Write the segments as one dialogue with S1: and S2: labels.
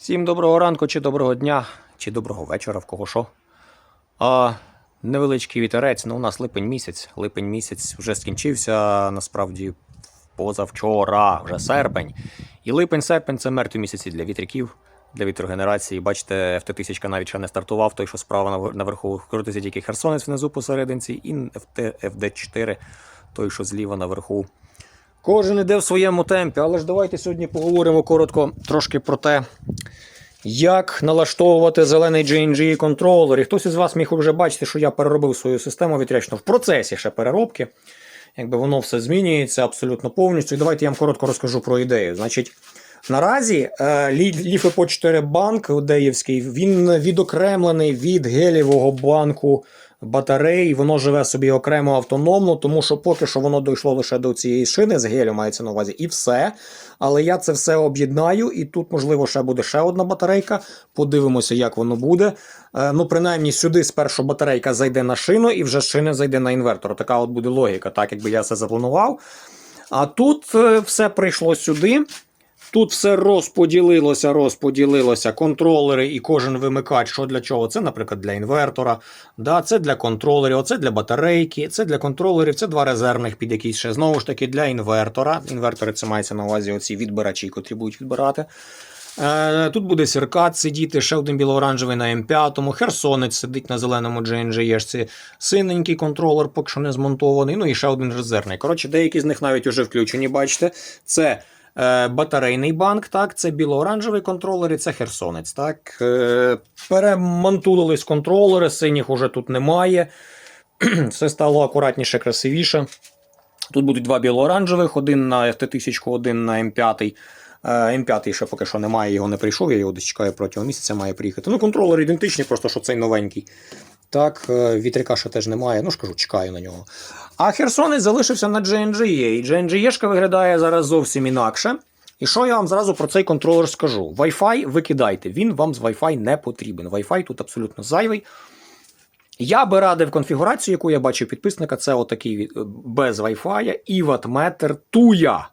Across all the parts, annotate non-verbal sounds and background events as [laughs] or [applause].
S1: Всім доброго ранку, чи доброго дня, чи доброго вечора, в кого що. А, невеличкий вітерець, ну у нас липень місяць. Липень місяць вже скінчився, насправді позавчора, вже серпень. І липень-серпень це мертві місяці для вітряків, для вітрогенерації. Бачите, ФТ-1000 навіть ще не стартував, той, що справа наверху крутиться тільки Херсонець внизу посерединці, і ФТ, FD4, той, що зліва наверху. Кожен іде в своєму темпі, але ж давайте сьогодні поговоримо коротко трошки про те, як налаштовувати зелений GNG контролер. І хтось із вас міг вже бачити, що я переробив свою систему вітрячну в процесі ще переробки. Якби воно все змінюється абсолютно повністю. І давайте я вам коротко розкажу про ідею. Значить, наразі е, Лі- LiFePO 4 банк Деївський, він відокремлений від гелівого банку батарей, воно живе собі окремо автономно, тому що поки що воно дійшло лише до цієї шини з гелю, мається на увазі, і все. Але я це все об'єднаю, і тут, можливо, ще буде ще одна батарейка. Подивимося, як воно буде. Е, ну, принаймні, сюди спершу батарейка зайде на шину, і вже з шини зайде на інвертор. Така от буде логіка, так якби я це запланував. А тут е, все прийшло сюди. Тут все розподілилося, розподілилося, контролери і кожен вимикач, що для чого. Це, наприклад, для інвертора, да, це для контролерів, це для батарейки, це для контролерів, це два резервних під якісь ще. Знову ж таки, для інвертора. Інвертори це мається на увазі оці відбирачі, котрі будуть відбирати. Е, Тут буде сіркат сидіти, ще один білооранжевий на М5, Херсонець сидить на зеленому GNG, синенький контролер, поки що не змонтований, ну і ще один резервний. Коротше, деякі з них навіть вже включені, бачите. Це батарейний банк, так, це білооранжевий контролер і це Херсонець. Так. Е, перемонтулились контролери, синіх уже тут немає. [clears throat] Все стало акуратніше, красивіше. Тут будуть два білооранжевих, один на FT1000, один на М5. Е, М5 ще поки що немає, його не прийшов, я його десь чекаю протягом місяця, має приїхати. Ну, контролер ідентичний, просто що цей новенький. Так, е, вітряка ще теж немає, ну ж кажу, чекаю на нього. А Херсонець залишився на GNGE. І GNGE виглядає зараз зовсім інакше. І що я вам зразу про цей контролер скажу? Wi-Fi викидайте, він вам з Wi-Fi не потрібен. Wi-Fi тут абсолютно зайвий. Я би радив конфігурацію, яку я бачив підписника, це отакий без Wi-Fi і Туя.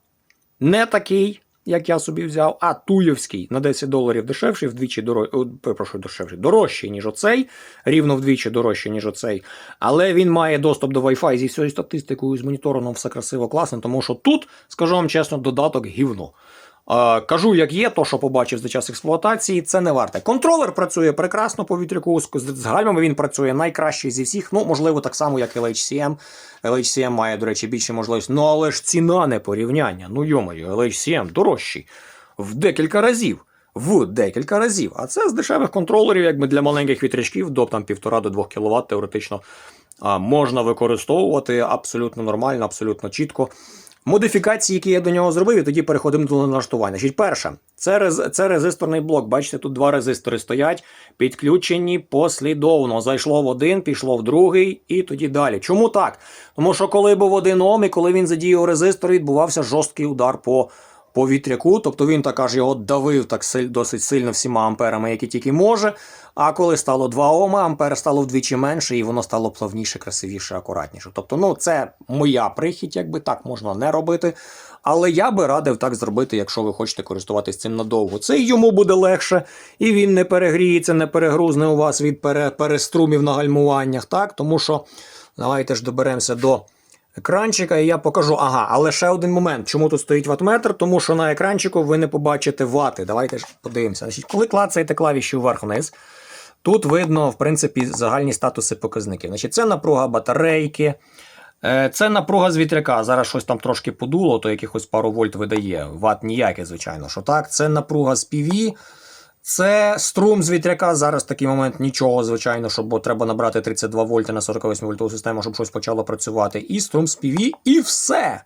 S1: Не такий, як я собі взяв, а туєвський на 10 доларів дешевший, вдвічі дорожчий, дешевший, дорожчий, ніж оцей, рівно вдвічі дорожчий, ніж оцей. Але він має доступ до Wi-Fi зі всією статистикою, з моніторингом, все красиво, класно, тому що тут, скажу вам чесно, додаток гівно. Кажу, як є, то, що побачив за час експлуатації, це не варте. Контролер працює прекрасно по вітряку, з, гальмами він працює найкраще зі всіх. Ну, можливо, так само, як LHCM. LHCM має, до речі, більше можливості. Ну, але ж ціна не порівняння. Ну, йомаю, LHCM дорожчий. В декілька разів. В декілька разів. А це з дешевих контролерів, якби для маленьких вітрячків, до там 1,5 до 2 кВт теоретично можна використовувати абсолютно нормально, абсолютно чітко. Модифікації, які я до нього зробив, і тоді переходимо до налаштування. Значить, перше, це, це резисторний блок. Бачите, тут два резистори стоять, підключені послідовно. Зайшло в один, пішло в другий і тоді далі. Чому так? Тому що коли був один ом, і коли він задіяв резистор, відбувався жорсткий удар по. По тобто він так аж його давив так досить сильно всіма амперами, які тільки може. А коли стало 2 Ома, ампер стало вдвічі менше, і воно стало плавніше, красивіше, акуратніше. Тобто, ну це моя прихідь, якби так можна не робити. Але я би радив так зробити, якщо ви хочете користуватись цим надовго. Це йому буде легше, і він не перегріється, не перегрузне у вас від пере, переструмів на гальмуваннях. Так, тому що давайте ж доберемося до екранчика, і я покажу. Ага, але ще один момент. Чому тут стоїть ватметр? Тому що на екранчику ви не побачите вати. Давайте ж подивимося. Значить, коли клацаєте клавіші вверх-вниз, тут видно, в принципі, загальні статуси показників. Значить, це напруга батарейки. е, Це напруга з вітряка. Зараз щось там трошки подуло, то якихось пару вольт видає. Ват ніякий, звичайно, що так. Це напруга з PV. Це струм з вітряка. Зараз такий момент нічого, звичайно, щоб бо треба набрати 32 вольти на 48 вольтову систему, щоб щось почало працювати. І струм з PV, і все.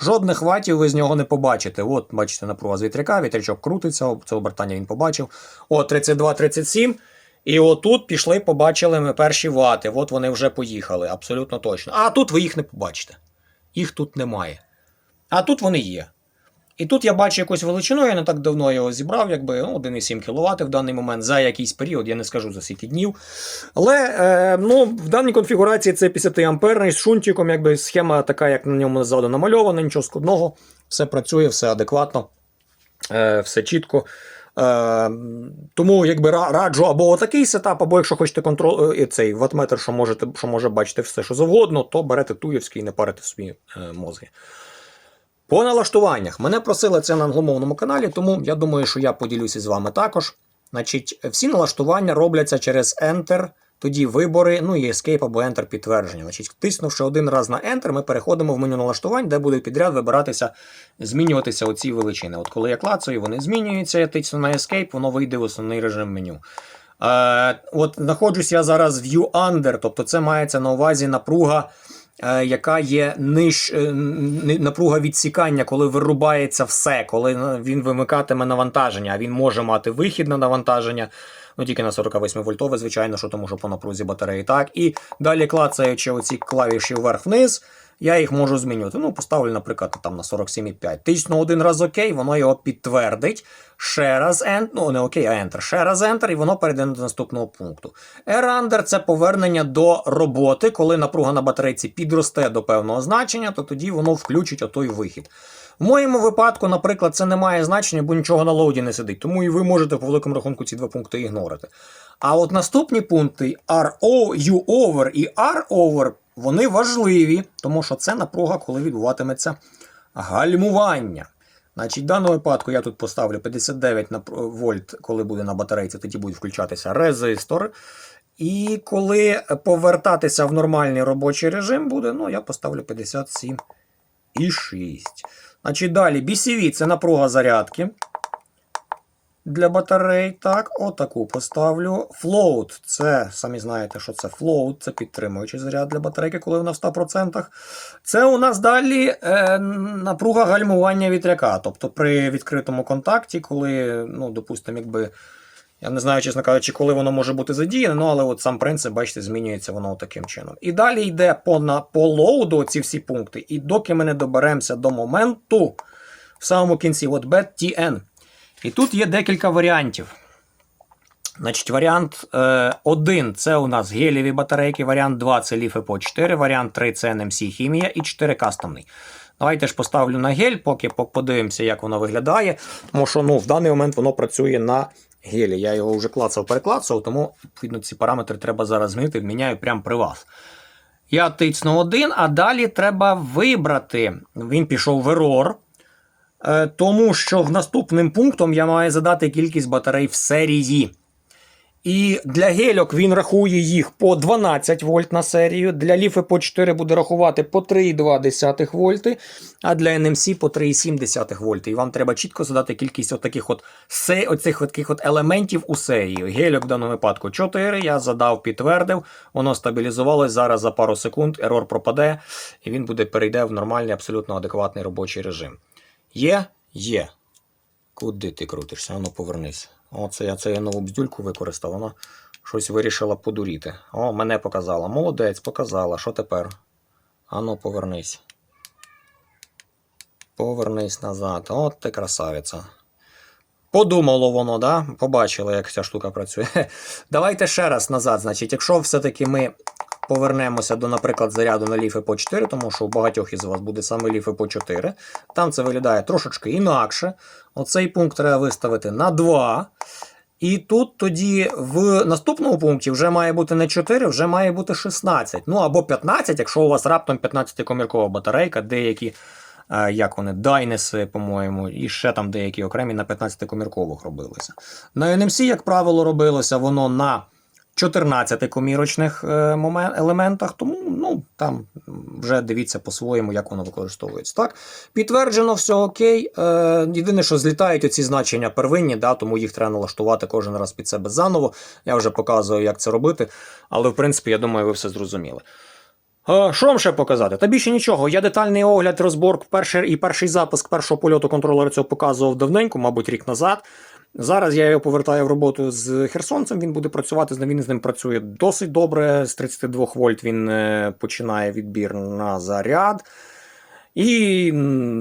S1: Жодних ватів ви з нього не побачите. От, бачите, напруга з вітряка, вітрячок крутиться, це обертання він побачив. О, 32-37. І отут пішли, побачили ми перші вати. От вони вже поїхали, абсолютно точно. А тут ви їх не побачите. Їх тут немає. А тут вони є. І тут я бачу якусь величину, я не так давно його зібрав, якби ну, 1,7 кВт в даний момент за якийсь період, я не скажу за скільки днів. Але е, ну, в даній конфігурації це 50 амперний з шунтиком, якби схема така, як на ньому ззаду намальована, нічого складного, все працює, все адекватно, е, все чітко. Е, тому якби раджу або отакий сетап, або якщо хочете контрол, е, цей ватметр, що, можете, що може бачити все, що завгодно, то берете туєвський і не парите собі е, мозги. По налаштуваннях. Мене просили це на англомовному каналі, тому я думаю, що я поділюся з вами також. Значить, всі налаштування робляться через Enter, тоді вибори, ну і Escape або Enter підтвердження. Значить, тиснувши один раз на Enter, ми переходимо в меню налаштувань, де буде підряд вибиратися, змінюватися оці величини. От коли я клацаю, вони змінюються, я тисну на Escape, воно вийде в основний режим меню. Е, от знаходжусь я зараз в View Under, тобто це мається на увазі напруга, яка є ниж, е, напруга відсікання, коли вирубається все, коли е, він вимикатиме навантаження, а він може мати вихід на навантаження. Ну, тільки на 48 вольтове, звичайно, що тому що по напрузі батареї так. І далі клацаючи оці клавіші вверх-вниз, я їх можу змінювати. Ну, поставлю, наприклад, там на 47,5. Тисну один раз ОК, воно його підтвердить. Ще раз Enter, ну не ОК, а Enter. Ще раз Enter, і воно перейде до наступного пункту. R-Under – це повернення до роботи, коли напруга на батарейці підросте до певного значення, то тоді воно включить отой вихід. В моєму випадку, наприклад, це не має значення, бо нічого на лоуді не сидить. Тому і ви можете по великому рахунку ці два пункти ігнорити. А от наступні пункти RO, U і R over, вони важливі, тому що це напруга, коли відбуватиметься гальмування. Значить, в даному випадку я тут поставлю 59 вольт, коли буде на батарейці, тоді буде включатися резистор. І коли повертатися в нормальний робочий режим буде, ну я поставлю 57 і 6. Значить, далі BCV це напруга зарядки для батарей. Так, отаку поставлю. Float це, самі знаєте, що це float, це підтримуючий заряд для батарейки, коли вона в 100%. Це у нас далі е, напруга гальмування вітряка. Тобто при відкритому контакті, коли, ну, допустимо, якби. Я не знаю, чесно кажучи, коли воно може бути задіяне, ну, але от сам принцип, бачите, змінюється воно таким чином. І далі йде по, на, по лоуду ці всі пункти, і доки ми не доберемося до моменту, в самому кінці, от BTN. І тут є декілька варіантів. Значить, варіант 1 це у нас гелєві батарейки, варіант 2 це ліфи 4, варіант 3 це NMC хімія і 4 кастомний. Давайте ж поставлю на гель, поки подивимося, як воно виглядає. Тому що ну, в даний момент воно працює на гелі. Я його вже клацав, переклацав, тому відповідно ці параметри треба зараз змінити. Міняю прямо при вас. Я тицну один, а далі треба вибрати. Він пішов в ерор. Е, Тому що в наступним пунктом я маю задати кількість батарей в серії. І для гельок він рахує їх по 12 вольт на серію. Для ліфи по 4 буде рахувати по 3,2 вольти, а для NMC по 3,7 вольти. І вам треба чітко задати кількість от, се- оцих от таких от елементів у серії. Гельок в даному випадку 4, я задав, підтвердив, воно стабілізувалось. Зараз за пару секунд ерор пропаде, і він буде перейде в нормальний, абсолютно адекватний робочий режим. Є? Є. Куди ти крутишся? Ану, повернись. Оце я це я нову бздюльку використав. Вона щось вирішила подуріти. О, мене показала. Молодець, показала. Що тепер? Ану, повернись. Повернись назад. От ти красавиця. Подумало воно, да? Побачили, як ця штука працює. [laughs] Давайте ще раз назад. Значить, якщо все-таки ми повернемося до, наприклад, заряду на ліфи по 4, тому що у багатьох із вас буде саме ліфи по 4. Там це виглядає трошечки інакше. Оцей пункт треба виставити на 2. І тут тоді в наступному пункті вже має бути не 4, вже має бути 16. Ну або 15, якщо у вас раптом 15-коміркова батарейка, деякі, е, як вони, Дайнеси, по-моєму, і ще там деякі окремі на 15-коміркових робилися. На NMC, як правило, робилося воно на 14 комірочних е, елементах, тому ну, там вже дивіться по-своєму, як воно використовується. Так, підтверджено, все окей. Е, єдине, що злітають оці значення первинні, да, тому їх треба налаштувати кожен раз під себе заново. Я вже показую, як це робити, але в принципі, я думаю, ви все зрозуміли. Е, Що вам ще показати? Та більше нічого. Я детальний огляд, розбор перший, і перший запуск першого польоту контролера цього показував давненько, мабуть, рік назад. Зараз я його повертаю в роботу з Херсонцем. Він буде працювати з ним. Він з ним працює досить добре. З 32 вольт він е, починає відбір на заряд. І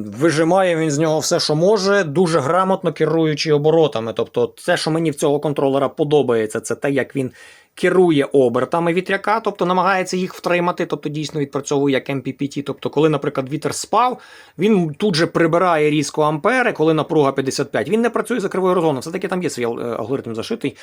S1: вижимає він з нього все, що може, дуже грамотно керуючи оборотами. Тобто, те, що мені в цього контролера подобається, це те, як він керує обертами вітряка, тобто намагається їх втримати, тобто дійсно відпрацьовує як MPPT. Тобто, коли, наприклад, вітер спав, він тут же прибирає різко ампери, коли напруга 55. Він не працює за кривою розгону. Все-таки там є свій е, алгоритм зашитий.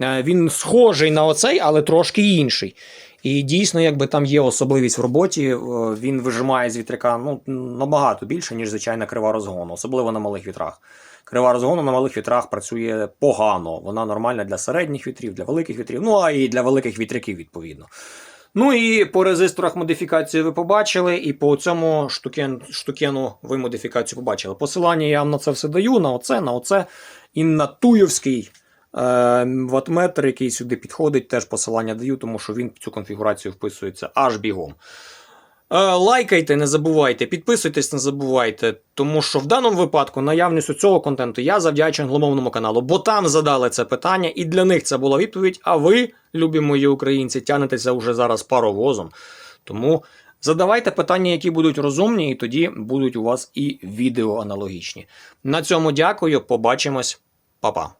S1: Е, Він схожий на оцей, але трошки інший. І дійсно, якби там є особливість в роботі, е, він вижимає з вітряка ну, набагато більше, ніж звичайна крива розгону, особливо на малих вітрах. Крива розгону на малих вітрах працює погано. Вона нормальна для середніх вітрів, для великих вітрів, ну а і для великих вітряків, відповідно. Ну і по резисторах модифікацію ви побачили, і по цьому штукен, штукену ви модифікацію побачили. Посилання я вам на це все даю, на оце, на оце. І на туйовський е, ватметр, який сюди підходить, теж посилання даю, тому що він цю конфігурацію вписується аж бігом. Е, Лайкайте, не забувайте, підписуйтесь, не забувайте, тому що в даному випадку наявністю цього контенту я завдячую англомовному каналу, бо там задали це питання, і для них це була відповідь. А ви, любі мої українці, тянетеся вже зараз паровозом. Тому задавайте питання, які будуть розумні, і тоді будуть у вас і відео аналогічні. На цьому дякую, побачимось, Па-па.